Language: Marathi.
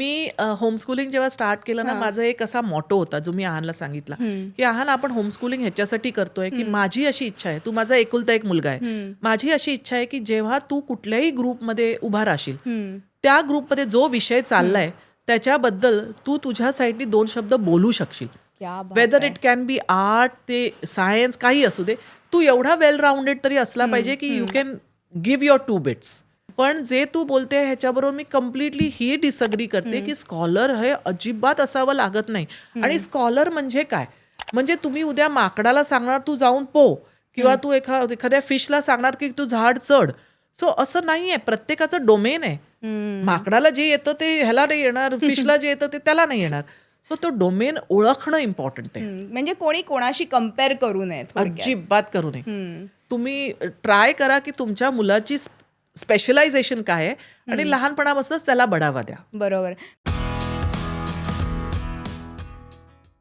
मी होमस्कूलिंग जेव्हा स्टार्ट केलं ना माझा एक असा मॉटो होता जो मी आहानला सांगितला की आहान आपण होमस्कूलिंग ह्याच्यासाठी करतोय की माझी अशी इच्छा आहे. तू माझा एकुलता एक मुलगा आहे. माझी अशी इच्छा आहे की जेव्हा तू कुठल्याही ग्रुपमध्ये उभा राहशील त्या ग्रुपमध्ये जो विषय चाललाय त्याच्याबद्दल तू तुझ्या साईडनी दोन शब्द बोलू शकशील. Whether it can be art ते सायन्स काही असू दे तू एवढा वेल राऊंडेड तरी असला पाहिजे की you can give your two bits पण जे तू बोलते ह्याच्याबरोबर मी कम्प्लिटली ही डिसअग्री करते की स्कॉलर हे अजिबात असावं लागत नाही. आणि स्कॉलर म्हणजे काय? म्हणजे तुम्ही उद्या माकडाला सांगणार तू जाऊन पो किंवा तू एखा एखाद्या फिशला सांगणार की तू झाड चढ. सो असं नाहीये. प्रत्येकाचं डोमेन आहे. माकडाला जे येतं ते ह्याला नाही येणार फिशला जे येतं ते त्याला नाही येणार. सो तो डोमेन ओळखणं इम्पॉर्टंट आहे. म्हणजे कोणी कोणाशी कंपेअर करू नये. अजिबात करू नये. तुम्ही ट्राय करा की तुमच्या मुलाची स्पेशलायझेशन काय आहे? आणि लहानपणापासूनच त्याला बढावा द्या. बरोबर.